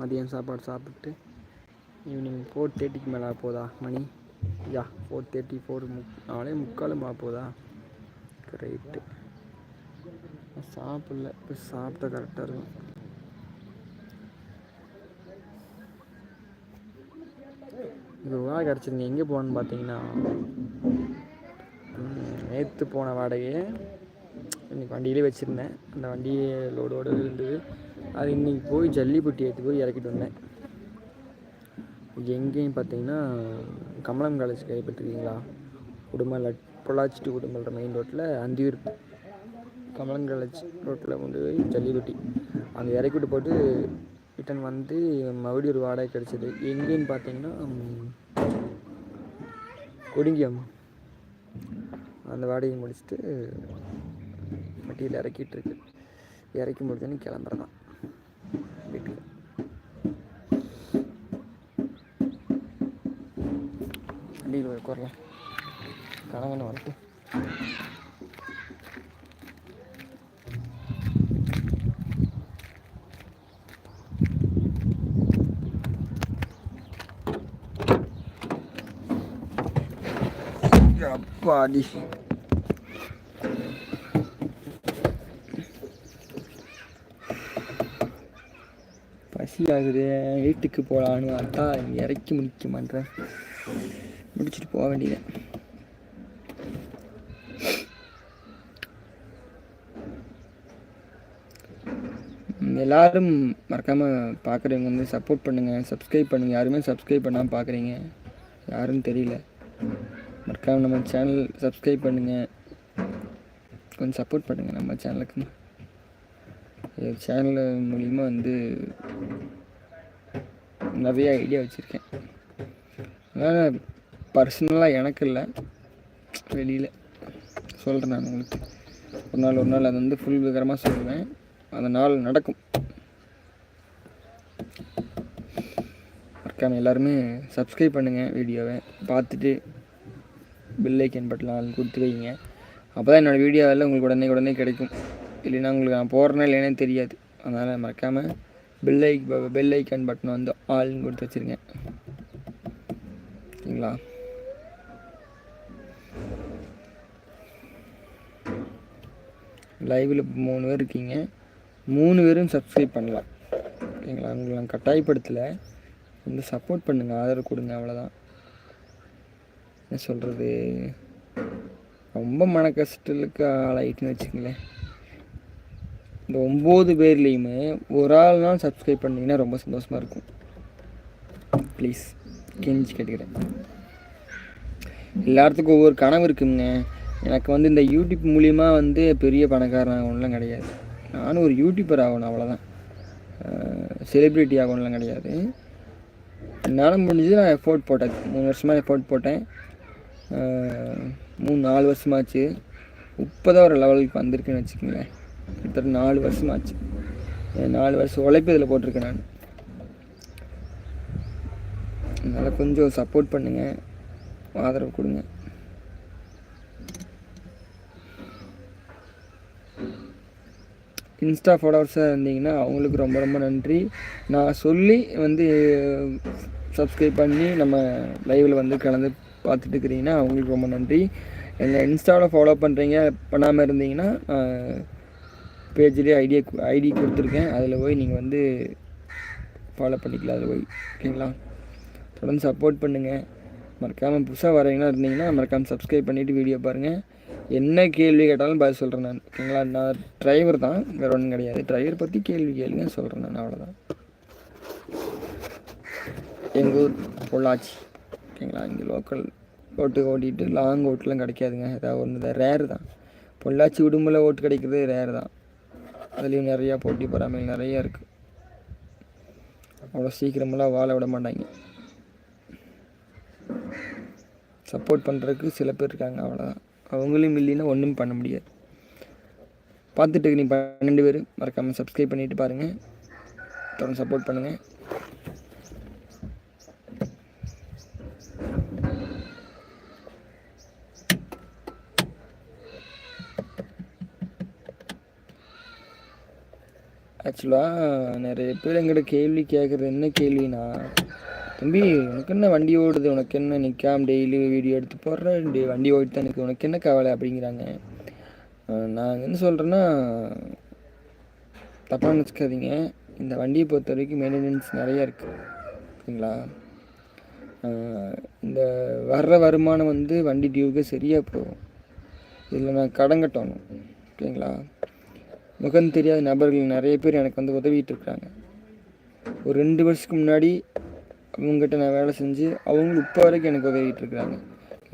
மதியம் சாப்பாடு சாப்பிட்டு ஈவினிங் ஃபோர் தேர்ட்டிக்கு மேலே போதா மணி? யா ஃபோர் தேர்ட்டி ஃபோர் முக் நாலே முக்காலும் போதா ரைட்டு சாப்பிடல. இப்போ சாப்பிட்டா கரெக்டாக இருக்கும். இது வாடகை கிடச்சிருங்க எங்கே போகணுன்னு பார்த்தீங்கன்னா நேற்று போன வாடகையை இன்றைக்கி வண்டியிலே வச்சுருந்தேன். அந்த வண்டி லோடோடு இருந்தது அது இன்றைக்கி போய் ஜல்லிப்பட்டி ஏற்றி போய் இறக்கிட்டு வந்தேன். எங்கேயும் பார்த்தீங்கன்னா கமலம் காலேஜ் கைப்பற்றிருக்கீங்களா? உடுமல் பொள்ளாச்சி டு உடுமல்ற மெயின் ரோட்டில் அந்தியூர். கமலம் காலேஜ் ரோட்டில் கொண்டு போய் ஜல்லிப்பட்டி அங்கே இறக்கிட்டு போட்டு ரிட்டன் வந்து மறுபடியும் ஒரு வாடகை கிடச்சிது. எங்கேன்னு பார்த்தீங்கன்னா கொடுங்கியம். அந்த வாடகையை முடிச்சுட்டு வண்டியில் இறக்கிட்டு இருக்கு இறக்கி முடிஞ்சோன்னு கிளம்புறதான். வீட்டுக்கு. வண்டியில் போய் உட்காரலாம். கணவன் வந்துட்டு Body. பசி ஆகுது வீட்டுக்கு போகலான்னு பார்த்தா இறக்கி முடிக்க மாட்டேன் முடிச்சுட்டு போக வேண்டியது. எல்லாரும் மறக்காமல் பார்க்குறவங்க வந்து சப்போர்ட் பண்ணுங்கள் சப்ஸ்கிரைப் பண்ணுங்கள் யாருமே சப்ஸ்கிரைப் பண்ணாமல் பார்க்குறீங்க யாருன்னு தெரியல. மறக்காமல் நம்ம சேனல் சப்ஸ்கிரைப் பண்ணுங்கள் கொஞ்சம் சப்போர்ட் பண்ணுங்கள் நம்ம சேனலுக்கு சேனல் மூலிமா வந்து நிறைய ஐடியா வச்சுருக்கேன். அதனால் பர்சனலாக எனக்கு இல்லை. வெளியில். சொல்கிறேன் நான் உங்களுக்கு. ஒரு நாள் ஒரு நாள் அது வந்து ஃபுல் விவரமாக சொல்லுவேன் அந்த நாள் நடக்கும். மறக்காமல் எல்லாருமே சப்ஸ்கிரைப் பண்ணுங்கள் வீடியோவை. பார்த்துட்டு பெல் ஐக்கன் பட்டலாம் கொடுத்து வைங்க. அப்போ தான் என்னோடய வீடியோவில் உங்களுக்கு உடனே உடனே கிடைக்கும். இல்லைன்னா உங்களுக்கு நான் போடுறேன்னா இல்லைன்னே தெரியாது. அதனால் மறக்காமல் பெல் ஐ பெல் ஐக்கான் பட்டன் வந்து ஆல்னு கொடுத்து வச்சுருங்க ஓகேங்களா லைவில் மூணு பேர் இருக்கீங்க. மூணு பேரும் சப்ஸ்கிரைப் பண்ணலாம். ஓகேங்களா உங்களை நான் கட்டாயப்படுத்தலை. வந்து சப்போர்ட் பண்ணுங்கள் ஆதரவு கொடுங்க அவ்வளோதான் என்ன சொல்கிறது ரொம்ப மன கஷ்டத்துக்கு ஆளாயிட்டுன்னு வச்சுங்களேன் இந்த ஒம்பது பேர்லேயுமே ஒரு ஆள் தான் சப்ஸ்கிரைப் பண்ணிங்கன்னா ரொம்ப சந்தோஷமாக இருக்கும். ப்ளீஸ் கெஞ்சி கேட்டுக்கிறேன். எல்லாத்துக்கும் ஒவ்வொரு கனவு இருக்குங்க. எனக்கு வந்து இந்த யூடியூப் மூலிமா வந்து பெரிய பணக்காரன் ஆகணும்லாம் கிடையாது. நானும் ஒரு யூடியூபர் ஆகணும் அவ்வளோதான் செலிப்ரிட்டி ஆகணும்லாம் கிடையாது. என்னால் முடிஞ்சது நான் எஃபோர்ட் போட்டேன். மூணு வருஷமாக எஃபோர்ட் போட்டேன். மூணு நாலு வருஷமாச்சு. இப்போ தான் ஒரு லெவலுக்கு வந்திருக்குன்னு வச்சுக்கோங்களேன். கிட்டத்தட்ட நாலு வருஷமாச்சு. என் நாலு வருஷம் உழைப்பு இதில் போட்டிருக்கேன் நான். அதனால் கொஞ்சம் சப்போர்ட் பண்ணுங்கள் ஆதரவு கொடுங்க. இன்ஸ்டா ஃபாலோவர்ஸாக இருந்தீங்கன்னா அவங்களுக்கு ரொம்ப ரொம்ப நன்றி. நான் சொல்லி வந்து சப்ஸ்கிரைப் பண்ணி நம்ம லைவில் வந்து கலந்து பார்த்துட்டு இருக்கிறீங்கன்னா அவங்களுக்கு ரொம்ப நன்றி. என்னை இன்ஸ்டாவில் ஃபாலோ பண்ணுறீங்க பண்ணாமல் இருந்தீங்கன்னா பேஜ்லேயே ஐடியா ஐடி கொடுத்துருக்கேன். அதில் போய் நீங்கள் வந்து ஃபாலோ பண்ணிக்கலாம் அதில் போய். ஓகேங்களா தொடர்ந்து சப்போர்ட் பண்ணுங்கள் மறக்காமல் புதுசாக வரீங்களா இருந்தீங்கன்னா மறக்காமல் சப்ஸ்கிரைப் பண்ணிவிட்டு வீடியோ பாருங்கள் என்ன கேள்வி கேட்டாலும் பதில் சொல்கிறேன் நான். ஓகேங்களா நான் டிரைவர் தான். வேறு ஒன்றும் கிடையாது. டிரைவர் பற்றி கேள்வி கேளுங்க சொல்கிறேன் நான் அவ்வளோதான் எங்கள் ஊர் பொள்ளாச்சி. ஓகேங்களா இங்கே லோக்கல் ஓட்டு ஓட்டிகிட்டு லாங் ஓட்டுலாம் கிடைக்காதுங்க. ஏதாவது ஒன்று ரேர் தான். பொள்ளாச்சி உடும்பில் ஓட்டு கிடைக்கிறது ரேர் தான். அதுலேயும் நிறையா போட்டி பொறாமைகள் நிறையா இருக்குது அவ்வளோ சீக்கிரமெல்லாம் வாழ விட மாட்டாங்க. சப்போர்ட் பண்ணுறதுக்கு சில பேர் இருக்காங்க அவ்வளோதான் அவங்களும் இல்லைன்னா ஒன்றும் பண்ண முடியாது. பார்த்துட்டு நீ பன்னெண்டு பேர் மறக்காமல் சப்ஸ்கிரைப் பண்ணிட்டு பாருங்கள் தொடர்ந்து சப்போர்ட் பண்ணுங்கள் ஆக்சுவலாக நிறைய பேர் எங்கிட்ட கேள்வி கேட்குறது என்ன கேள்வினா தம்பி உனக்கு என்ன வண்டி ஓடுது? உனக்கு என்ன நிற்காம டெய்லி வீடியோ எடுத்து போடுறேன் டே வண்டி ஓடிட்டு எனக்கு உனக்கு என்ன கவலை? அப்படிங்கிறாங்க. நான் என்ன சொல்கிறேன்னா தப்பாக நினச்சிக்காதீங்க. இந்த வண்டியை பொறுத்த வரைக்கும் மெயின்டெனன்ஸ் நிறையா இருக்குது ஓகேங்களா? இந்த வர்ற வருமானம் வந்து வண்டி டியூவுக்கு சரியாக போகும். இதில் நான் கடன் கட்டணும். ஓகேங்களா? முகம் தெரியாத நபர்கள் நிறைய பேர் எனக்கு வந்து உதவிட்டு இருக்கிறாங்க ஒரு ரெண்டு வருஷத்துக்கு முன்னாடி அவங்ககிட்ட நான் வேலை செஞ்சு அவங்களும் இப்போ வரைக்கும் எனக்கு உதவிட்டு இருக்கிறாங்க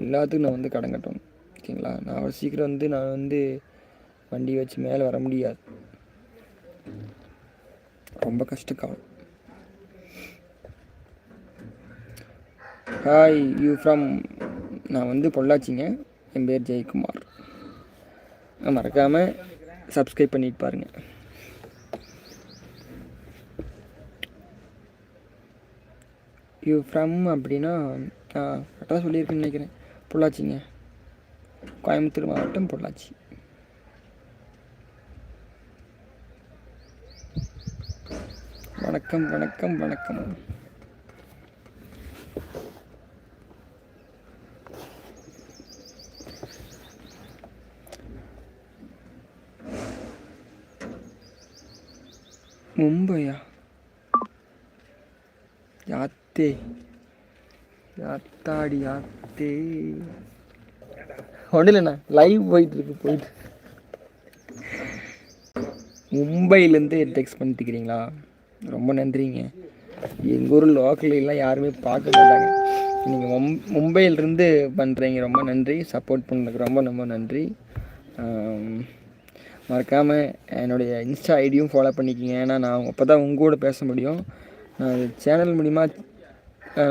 எல்லாத்துக்கும் நான் வந்து கடன் கட்டணும். ஓகேங்களா? நான் அவ்வளோ சீக்கிரம் வந்து நான் வந்து வண்டி வச்சு மேலே வர முடியாது. ரொம்ப கஷ்டக்காலம் ஹாய் யூ ஃப்ரம் நான் வந்து பொள்ளாச்சிங்க. என் பேர் ஜெயக்குமார். மறக்காமல் சப்ஸ்கிரைப் பண்ணிட்டு பாருங்கள் யூ ஃப்ரம் அப்படின்னா கரெக்டாக சொல்லியிருக்கேன்னு நினைக்கிறேன். பொள்ளாச்சிங்க. கோயம்புத்தூர் மாவட்டம் பொள்ளாச்சி. வணக்கம் வணக்கம் வணக்கம். மும்பையா யாத்தே யாத்தாடி யாத்தே ஒன்றும் இல்லைண்ணா லைவ் போயிட்டு இருக்கு போயிட்டு. மும்பையிலேருந்து டெக்ஸ்ட் பண்ணிட்டுக்கிறீங்களா ரொம்ப நன்றிங்க. எங்கள் ஊர் லோக்கல்லாம் யாருமே பார்க்க மாட்டாங்க. நீங்கள் மும் மும்பையிலேருந்து பண்ணுறீங்க ரொம்ப நன்றி. சப்போர்ட் பண்ணதுக்கு ரொம்ப ரொம்ப நன்றி. மறக்காமல் என்னுடைய இன்ஸ்டா ஐடியும் ஃபாலோ பண்ணிக்கிங்க. ஏன்னா நான் அப்போ தான் உங்க கூட பேச முடியும். நான் சேனல் மூலிமா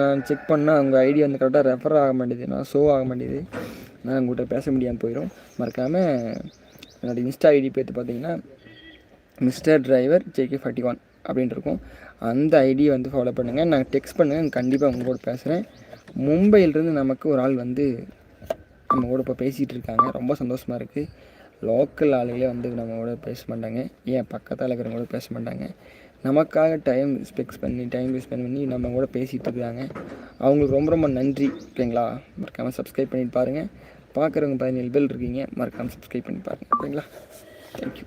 நான் செக் பண்ணால் உங்கள் ஐடி வந்து கரெக்டாக ரெஃபர் ஆக மாட்டேது. நான் ஷோ ஆக மாட்டேது. நான் உங்கள்கிட்ட பேச முடியாமல் போயிடும் மறக்காமல் என்னோடய இன்ஸ்டா ஐடி பேர்த்து பார்த்தீங்கன்னா mister driver JK forty one அப்படின்ட்டு இருக்கும். அந்த ஐடியை வந்து ஃபாலோ பண்ணுங்கள் நான் டெக்ஸ்ட் பண்ணுங்கள் கண்டிப்பாக உங்களோட பேசுகிறேன் மும்பையிலேருந்து நமக்கு ஒரு ஆள் வந்து நம்ம கூட இப்போ பேசிகிட்டு இருக்காங்க. ரொம்ப சந்தோஷமாக இருக்குது லோக்கல் ஆளுகளே வந்து நம்ம கூட பேச மாட்டாங்க. ஏன்? பக்கத்தில் இருக்கிறவங்க கூட பேச மாட்டாங்க. நமக்காக டைம் ஸ்பெக்ஸ் பண்ணி டைம் ஸ்பெண்ட் பண்ணி நம்ம கூட பேசிகிட்டு இருக்காங்க. அவங்களுக்கு ரொம்ப ரொம்ப நன்றி ஓகேங்களா? மறக்காமல் சப்ஸ்கிரைப் பண்ணிட்டு பாருங்கள் பார்க்குறவங்க பதினேழு பேர் இருக்கீங்க மறக்காமல் சப்ஸ்கிரைப் பண்ணி பாருங்கள் ஓகேங்களா? தேங்க்யூ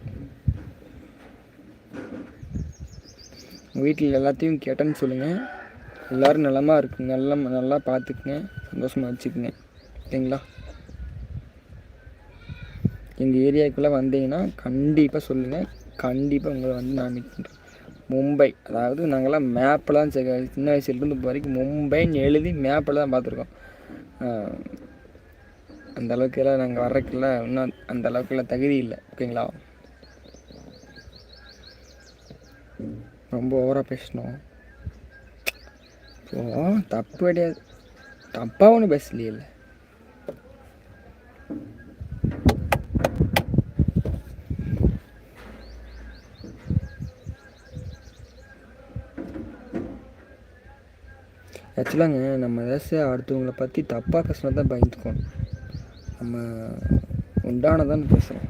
உங்கள் வீட்டில் எல்லாத்தையும் கேட்டேன்னு சொல்லுங்கள் எல்லோரும் நலமாக இருக்குங்க நல்லா நல்லா பார்த்துக்குங்க சந்தோஷமாக வச்சுக்குங்க ஓகேங்களா? எங்கள் ஏரியாவுக்குள்ளே வந்தீங்கன்னா கண்டிப்பாக சொல்லுங்கள் கண்டிப்பாக உங்களை வந்து நான் மீட் பண்ணுறேன் மும்பை அதாவது நாங்கள்லாம் மேப்பெல்லாம் சின்ன வயசுலேருந்து இப்போ வரைக்கும் மும்பைன்னு எழுதி மேப்பில் தான் பார்த்துருக்கோம். அந்த அளவுக்குலாம் நாங்கள் வர்றதுக்குள்ள இன்னும் அந்த அளவுக்குலாம் தகுதி இல்லை. ஓகேங்களா ரொம்ப ஓவராக பேசணும். ஓ தப்பு கிடையாது. தப்பாக ஒன்றும் பேசலையே இல்லை. ஆக்சுவலாங்க நம்ம ஏதாச்சும் அடுத்தவங்களை பற்றி தப்பாக பேசினா தான் பயந்துக்கணும் நம்ம உண்டானதான் பேசுகிறோம்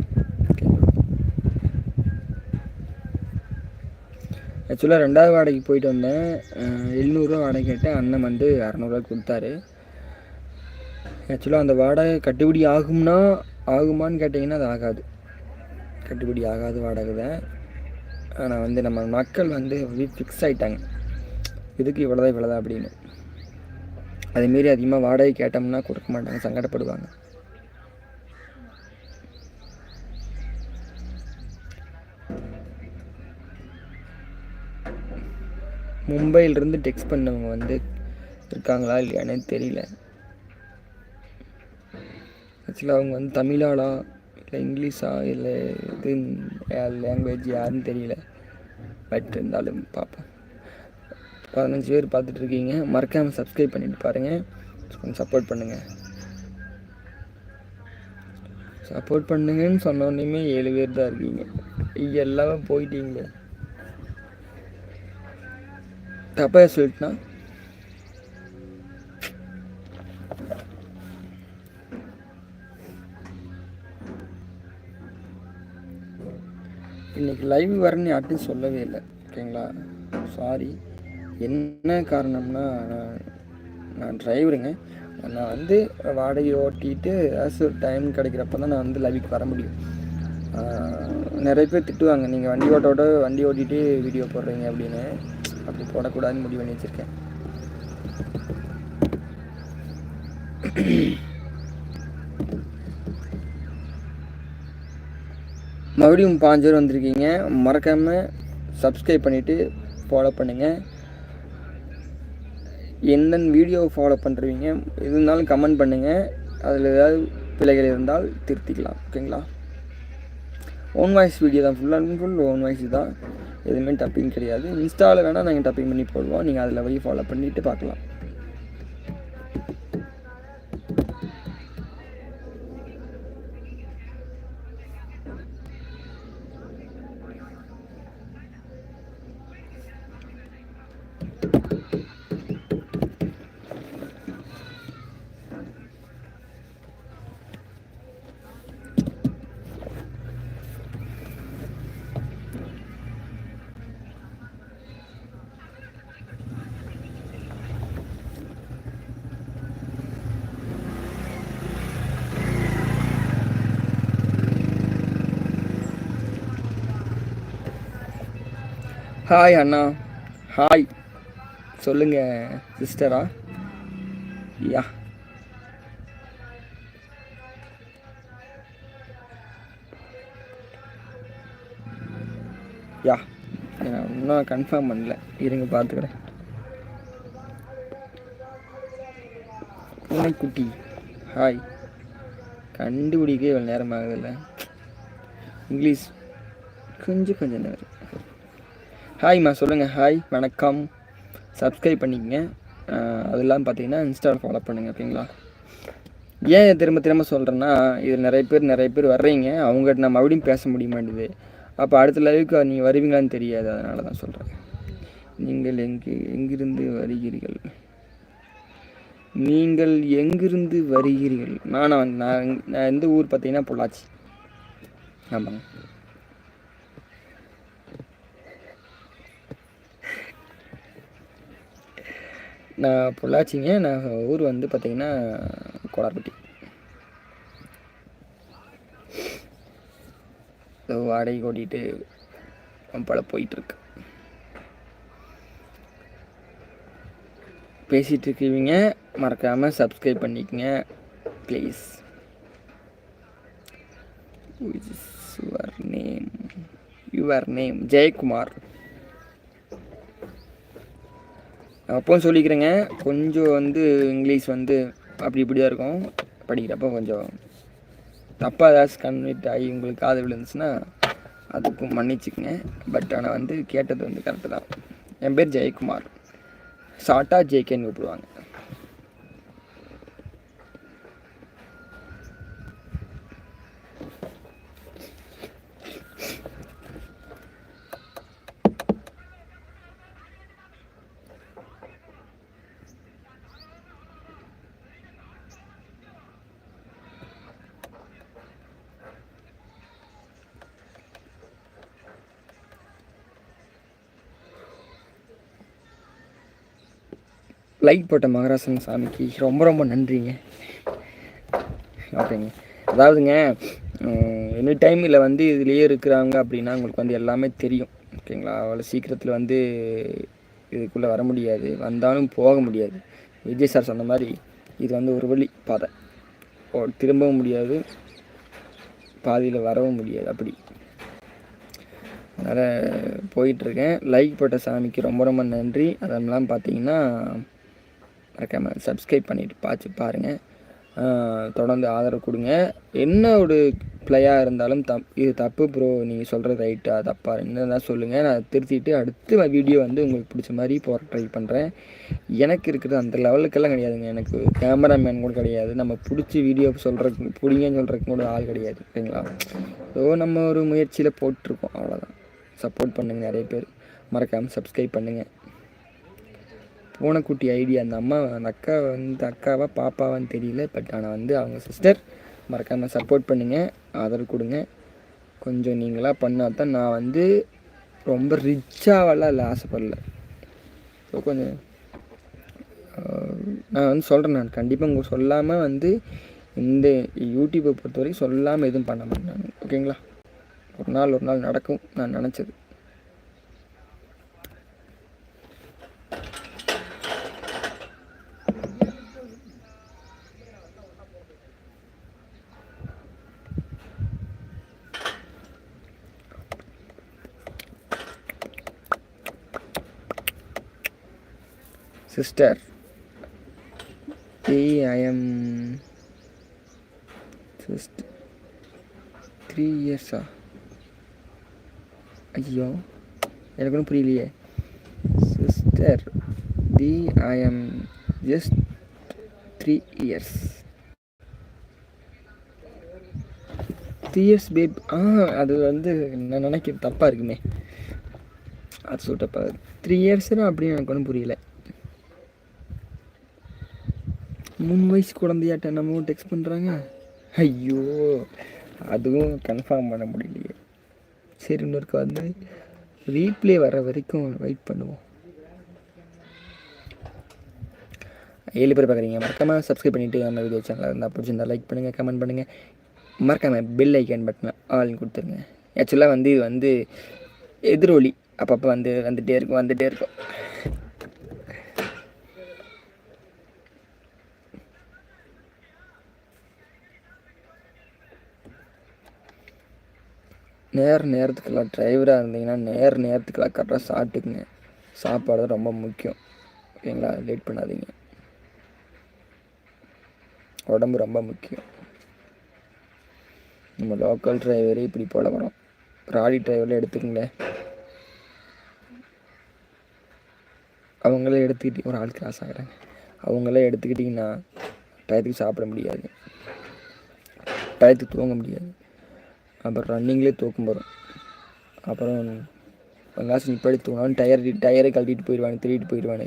ஆக்சுவலாக ரெண்டாவது வாடகைக்கு போயிட்டு வந்தேன். எழுநூறுவா வாடகை கேட்டேன். அண்ணன் வந்து அறநூறுவா கொடுத்தாரு. ஆக்சுவலாக அந்த வாடகை கட்டுப்படி ஆகும்னா ஆகுமான்னு கேட்டிங்கன்னா அது ஆகாது. கட்டுப்படி ஆகாத வாடகை தான். ஆனால் வந்து நம்ம மக்கள் வந்து ஃபிக்ஸ் ஆகிட்டாங்க இதுக்கு இவ்வளோதான் இவ்வளோதான் அப்படின்னு. அதேமாரி அதிகமாக வாடகை கேட்டோம்னா கொடுக்க மாட்டாங்க சங்கடப்படுவாங்க. மும்பையிலிருந்து டெக்ஸ்ட் பண்ணவங்க வந்து இருக்காங்களா இல்லையானே தெரியல. ஆக்சுவலாக அவங்க வந்து தமிழாளா இல்லை இங்கிலீஷா இல்லை இது லேங்குவேஜ் யாருன்னு தெரியல. பட் இருந்தாலும் பார்ப்பேன் பதினஞ்சு பேர் பார்த்துட்ருக்கீங்க. மறக்காமல் சப்ஸ்கிரைப் பண்ணிட்டு பாருங்கள் கொஞ்சம் சப்போர்ட் பண்ணுங்கள் சப்போர்ட் பண்ணுங்கன்னு சொன்னோடனே ஏழு பேர் தான் இருக்கீங்க. எல்லாமே போயிட்டீங்களே தப்பாக சொல்லிட்டுனா? இன்றைக்கி லைவ் வரேன்னு யார்ட்டையும் சொல்லவே இல்லை. ஓகேங்களா? சாரி என்ன காரணம்னா நான் நான் டிரைவருங்க நான் வந்து வாடகை ஓட்டிட்டு ஏதாச்சும் ஒரு டைம் கிடைக்கிறப்ப தான் நான் வந்து லைவுக்கு வர முடியும். நிறைய பேர் திட்டுவாங்க நீங்கள் வண்டி ஓட்ட வண்டி ஓட்டிகிட்டு வீடியோ போடுறீங்க அப்படின்னு. அப்படி போடக்கூடாதுன்னு முடிவு பண்ணி வச்சுருக்கேன். மறுபடியும் பாஞ்சு பேர் வந்திருக்கீங்க. மறக்காமல் சப்ஸ்கிரைப் பண்ணிவிட்டு ஃபாலோ பண்ணுங்கள் என்னென்ன வீடியோவை ஃபாலோ பண்ணுறீங்க எது இருந்தாலும் கமெண்ட் பண்ணுங்கள் அதில் ஏதாவது பிழைகள் இருந்தால் திருத்திக்கலாம் ஓகேங்களா ஓன் வாய்ஸ் வீடியோ தான் full and full own voice தான். எதுவுமே டப்பிங் கிடையாது. இன்ஸ்டாவில் வேணால் நாங்கள் டப்பிங் பண்ணி போடுவோம். நீங்கள் அதில் போய் ஃபாலோ பண்ணிவிட்டு பார்க்கலாம். ஹாய் அண்ணா. ஹாய் சொல்லுங்க சிஸ்டரா யா. யா. நான் இன்னும் கன்ஃபார்ம் பண்ணல. இருங்க பார்த்துக்கிறேன் பூனைக்குட்டி. ஹாய் கண்டுபிடிக்க இவ்வளோ நேரம் ஆகுதுல்ல இங்கிலீஷ் கொஞ்சம் கொஞ்சம் நேரம். ஹாய்மா சொல்லுங்கள் ஹாய் வணக்கம். சப்ஸ்கிரைப் பண்ணிக்கங்க. அதெல்லாம் பார்த்தீங்கன்னா இன்ஸ்டாவில் ஃபாலோ பண்ணுங்கள் ஓகேங்களா ஏன் திரும்ப திரும்ப சொல்கிறேன்னா இது நிறைய பேர் நிறைய பேர் வர்றீங்க. அவங்ககிட்ட நான் மறுபடியும் பேச முடிய மாட்டேது அப்போ அடுத்த லைவுக்கு நீங்கள் வருவீங்களான்னு தெரியாது. அதனால தான் சொல்கிறேன் நீங்கள் எங்கு எங்கிருந்து வருகிறீர்கள்? நீங்கள் எங்கிருந்து வருகிறீர்கள்? நான் நான் நான் எந்த ஊர் பார்த்தீங்கன்னா பொள்ளாச்சி. ஆமாங்க. நான் பொள்ளாச்சிங்க நான் ஊர் வந்து பார்த்தீங்கன்னா கோலார்பட்டி இதோ வாடகை ஓட்டிகிட்டு பல போயிட்டுருக்கு. பேசிகிட்டு இருக்கீங்க மறக்காமல் சப்ஸ்கிரைப் பண்ணிக்கங்க please your name your name Jayakumar. அப்பவும் சொல்லிக்கிறேங்க. கொஞ்சம் வந்து இங்கிலீஷ் வந்து அப்படி இப்படி தான் இருக்கும். படிக்கிறப்ப கொஞ்சம் தப்பாக ஏதாச்சும் கன்வெர்ட் ஆகி உங்களுக்கு காது விழுந்துச்சுன்னா அதுக்கும் மன்னிச்சுக்கங்க. பட் ஆனால் வந்து கேட்டது வந்து கரெக்டு தான். என் பேர் ஜெயக்குமார். ஷார்ட்டாக ஜேகேன்னு கூப்பிடுவாங்க. லைட் போட்ட மகராசன் சாமிக்கு ரொம்ப ரொம்ப நன்றிங்க. ஓகேங்க. அதாவதுங்க எனி டைமில் வந்து இதுலேயே இருக்கிறாங்க அப்படின்னா உங்களுக்கு வந்து எல்லாமே தெரியும். ஓகேங்களா? அவ்வளோ சீக்கிரத்தில் வந்து இதுக்குள்ளே வர முடியாது. வந்தாலும் போக முடியாது. விஜய் சார் சொன்ன மாதிரி இது வந்து ஒரு வழி பாதை. ஓ, திரும்பவும் முடியாது. பாதியில் வரவும் முடியாது அப்படி. அதனால் போயிட்டுருக்கேன் லைக் போட்ட சாமிக்கு ரொம்ப ரொம்ப நன்றி. அதெல்லாம் பார்த்தீங்கன்னா மறக்காமல் சப்ஸ்கிரைப் பண்ணிவிட்டு பார்த்து பாருங்கள் தொடர்ந்து ஆதரவு கொடுங்க. என்ன ஒரு பிளேயாக இருந்தாலும் தப் இது தப்பு ப்ரோ நீங்கள் சொல்கிறது ரைட்டா தப்பா என்னதான் சொல்லுங்கள் நான் திருத்திட்டு அடுத்த வீடியோ வந்து உங்களுக்கு பிடிச்ச மாதிரி போகிற ட்ரை பண்ணுறேன் எனக்கு இருக்கிறது அந்த லெவலுக்கெல்லாம் கிடையாதுங்க. எனக்கு கேமராமேன் கூட கிடையாது. நம்ம பிடிச்சி வீடியோ சொல்கிறக்கு பிடிங்கன்னு சொல்கிறதுக்கு கூட ஆள் கிடையாது. ஓகேங்களா ஸோ நம்ம ஒரு முயற்சியில் போட்டிருக்கோம். அவ்வளோதான் சப்போர்ட் பண்ணுங்கள் நிறைய பேர். மறக்காமல் சப்ஸ்கிரைப் பண்ணுங்கள் பூனைக்குட்டி ஐடியா. அந்த அம்மா அந்த அக்கா வந்து அக்காவா பாப்பாவான்னு தெரியல. பட் ஆனால் வந்து அவங்க சிஸ்டர் மறக்காமல் சப்போர்ட் பண்ணுங்கள் ஆதரவு கொடுங்க. கொஞ்சம் நீங்களாக பண்ணால் தான் நான் வந்து ரொம்ப ரிச்சாகலாம் இல்லை ஆசைப்படல. ஸோ கொஞ்சம் நான் வந்து சொல்கிறேன் நான். கண்டிப்பாக உங்களுக்கு சொல்லாமல் வந்து இந்த யூடியூப்பை பொறுத்த வரைக்கும் சொல்லாமல் எதுவும் பண்ண மாட்டேன் ஓகேங்களா? ஒரு நாள் ஒரு நாள் நடக்கும் நான் நினச்சது. Sister. Three I am sister three இயர்ஸா ஐயோ எனக்கு ஒன்றும் புரியலையே. Sister the I am just three years three years babe ஆ அது வந்து நான் நினைக்கிறது தப்பாக இருக்குமே. அது சூட்டப்பா த்ரீ இயர்ஸ்னா அப்படின்னு எனக்கு ஒன்றும் புரியல. மூணு வயசு குழந்தையாட்ட நம்ம டெக்ஸ்ட் பண்ணுறாங்க ஐயோ அதுவும் கன்ஃபார்ம் பண்ண முடியலையே. சரி இன்னொருக்கு வந்து ரீப்ளே வர வரைக்கும் வெயிட் பண்ணுவோம். ஏழு பேர் பார்க்குறீங்க மறக்காமல் சப்ஸ்கிரைப் பண்ணிவிட்டு நம்ம வீடியோ சேனலில் இருந்தால் பிடிச்சிருந்தா லைக் பண்ணுங்கள் கமெண்ட் பண்ணுங்கள் மறக்காமல் பெல் ஐக்கான் பட்டனை ஆல் கொடுத்துருங்க. ஆக்சுவலாக வந்து இது வந்து எதிரொலி. அப்பப்போ வந்து வந்துகிட்டே இருக்கும் வந்துகிட்டே இருக்கும். நேர நேரத்துக்கெல்லாம் டிரைவராக இருந்தீங்கன்னா நேர நேரத்துக்கெல்லாம் கரெக்டாக சாப்பிட்டுக்குங்க சாப்பாடு தான் ரொம்ப முக்கியம். ஓகேங்களா? லேட் பண்ணாதீங்க. உடம்பு ரொம்ப முக்கியம். நம்ம லோக்கல் டிரைவரே இப்படி போல வரோம். ராடி டிரைவரில் எடுத்துக்கங்களேன். அவங்களே எடுத்துக்கிட்டு ஒரு ஆள் கிளாஸ் ஆகுறாங்க. அவங்களே எடுத்துக்கிட்டிங்கன்னா டயத்துக்கு சாப்பிட முடியாது. டயத்துக்கு தூங்க முடியாது. அப்புறம் ரன்னிங்லேயே தூக்கம் வரும். அப்புறம் எங்காச்சும் நிப்பாடி தூங்கினாலும் டயர் டயரை கழட்டிட்டு போயிடுவானு திருடிட்டு போயிடுவானு.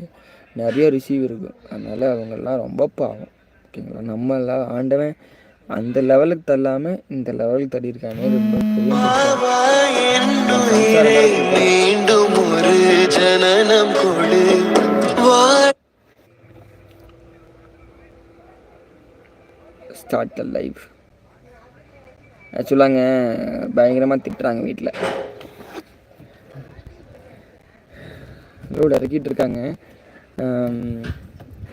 நிறைய ரிசீவ் இருக்கும் அதனால் அவங்கெல்லாம் ரொம்ப பாவம். ஓகேங்களா? நம்ம எல்லாம் ஆண்டவன் அந்த லெவலுக்கு தள்ளாமல் இந்த லெவலுக்கு தள்ளியிருக்கானே ரொம்ப பெரிய என்னுயிரை மீண்டும் ஒரு ஆக்சுவலாங்க பயங்கரமாக திட்டுறாங்க வீட்டில் ரோடு இறக்கிட்டு இருக்காங்க.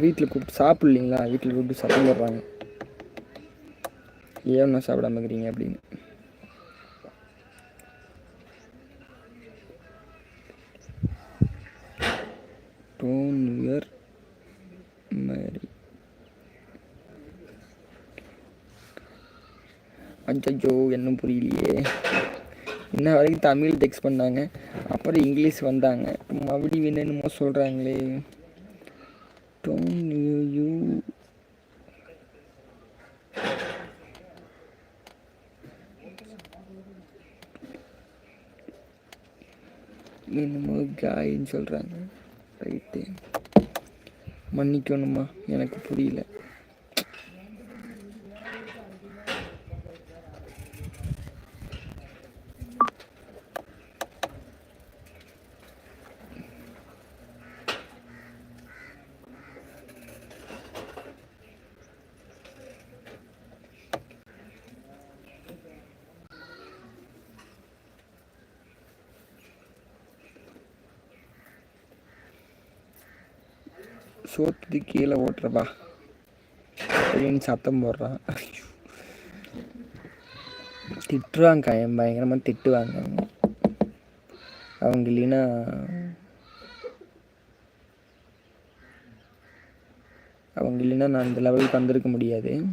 வீட்டில் கூப்பிட்டு சாப்பிட்லீங்களா வீட்டில் கூப்பிட்டு சத்தம் போடுறாங்க ஏன்னா சாப்பிடாம இருக்கிறீங்க அப்படின்னு. டோன் யுவர் மேரி அச்சோ என்ன புரியலையே. இன்ன வரைக்கும் தமிழ் டெக்ஸ்ட் பண்ணாங்க. அப்புறம் இங்கிலீஷ் வந்தாங்க. மறுபடியும் என்னென்னமோ சொல்கிறாங்களே டோன் யூ என்னமோ காயின்னு சொல்கிறாங்க ரைட்டு மன்னிக்கணுமா எனக்கு புரியல. சோத்துக்கு கீழே ஓட்டுறப்பா. அப்படின்னு சத்தம் போடுறான். திட்டுவாங்க என் பயங்கரமாக திட்டுவாங்க அவங்க. அவங்க இல்லைன்னா அவங்க இல்லைன்னா நான் இந்த லெவலுக்கு வந்திருக்க முடியாது.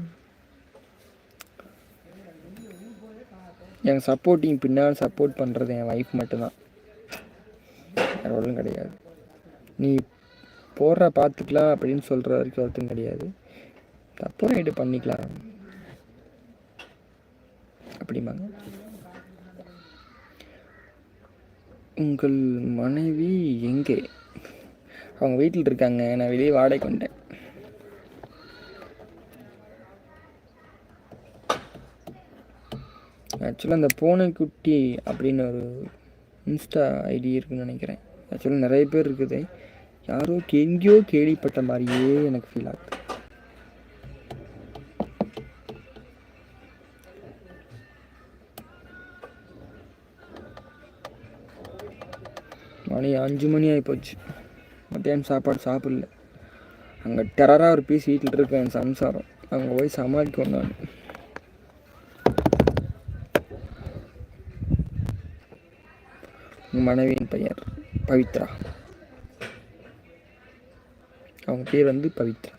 எனக்கு சப்போர்ட்டிங் பின்னால் சப்போர்ட் பண்ணுறது என் ஒய்ஃப் மட்டும்தான். வேறு ஒன்றும் கிடையாது. நீ போடுற பார்த்துக்கலாம் அப்படின்னு சொல்கிற வரைக்கும் வருத்தம் கிடையாது. தப்பு ரைட்டு பண்ணிக்கலாம். அப்படிம்பாங்க. உங்கள் மனைவி எங்கே? அவங்க வீட்டில் இருக்காங்க. நான் வெளியே வாடகை கொண்டேன் ஆக்சுவலாக அந்த பூனைக்குட்டி அப்படின்னு ஒரு இன்ஸ்டா ஐடி இருக்குன்னு நினைக்கிறேன். ஆக்சுவலாக நிறைய பேர் இருக்குது. யாரோ எங்கேயோ கேள்விப்பட்ட மாதிரியே எனக்கு ஃபீல் ஆகுது. மணி அஞ்சு மணி ஆகிப்போச்சு மத்தியானம் சாப்பாடு சாப்பிடல. அங்கே டெரராக ஒரு பீஸ் வீட்டில் இருக்கேன் என் சம்சாரம். அங்கே போய் சமாளிக்கணும் நான் மனைவியின் பெயர் பவித்ரா. அவங்க பேர் வந்து பவித்ரா.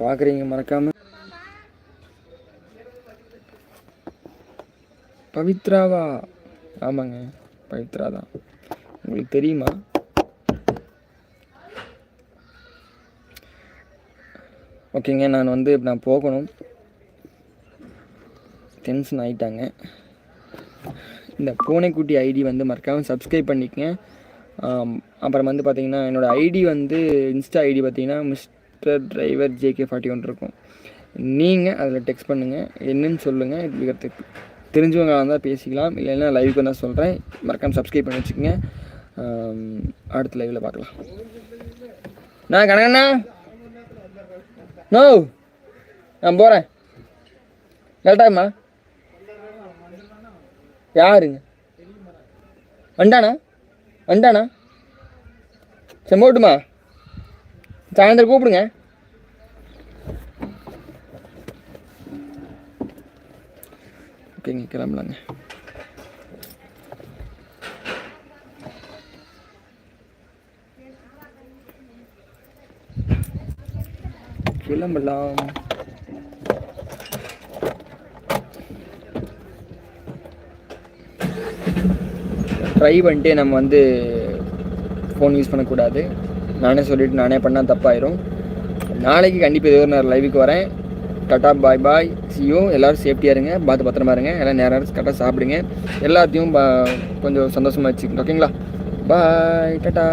பார்க்குறீங்க மறக்காம. பவித்ராவா? ஆமாங்க பவித்ரா தான். உங்களுக்கு தெரியுமா? ஓகேங்க நான் வந்து நான் போகணும். டென்ஷன் ஆகிட்டாங்க இந்த பூனைக்குட்டி ஐடி வந்து மறக்காமல் சப்ஸ்கிரைப் பண்ணிக்கங்க. அப்புறம் வந்து பார்த்தீங்கன்னா என்னோடய ஐடி வந்து இன்ஸ்டா ஐடி பார்த்தீங்கன்னா mister driver JK forty one இருக்கும். நீங்கள் அதில் டெக்ஸ்ட் பண்ணுங்கள் என்னன்னு சொல்லுங்கள் இது தெரிஞ்சவங்களாக இருந்தால் பேசிக்கலாம். இல்லைன்னா லைவுக்கு தான் சொல்கிறேன் மறக்காமல் சப்ஸ்கிரைப் பண்ணி வச்சுக்கோங்க. அடுத்த லைவில் பார்க்கலாம். நான் கணக்கண்ணா நோ நான் போகிறேன் லேட்டாகுமா யாருங்க? வண்டானா? வண்டானா? சரி போட்டுமா சாயந்தரம் கூப்பிடுங்க. ஓகேங்க கிளம்பலாங்க. கிளம்பலாம். ட்ரை பண்ணிட்டு நம்ம வந்து ஃபோன் யூஸ் பண்ணக்கூடாது. நானே சொல்லிவிட்டு நானே பண்ணால் தப்பாயிரும். நாளைக்கு கண்டிப்பாக ஏதோ ஒரு நான் லைவுக்கு வரேன். டாட்டா பாய் பாய் சியோ எல்லோரும் சேஃப்டியாக இருங்க. பார்த்து பத்திரமா இருங்க. எல்லாம் நேரம் கரெக்டாக சாப்பிடுங்க. எல்லாத்தையும் கொஞ்சம் சந்தோஷமாக வச்சுக்கணும் ஓகேங்களா பாய் டாட்டா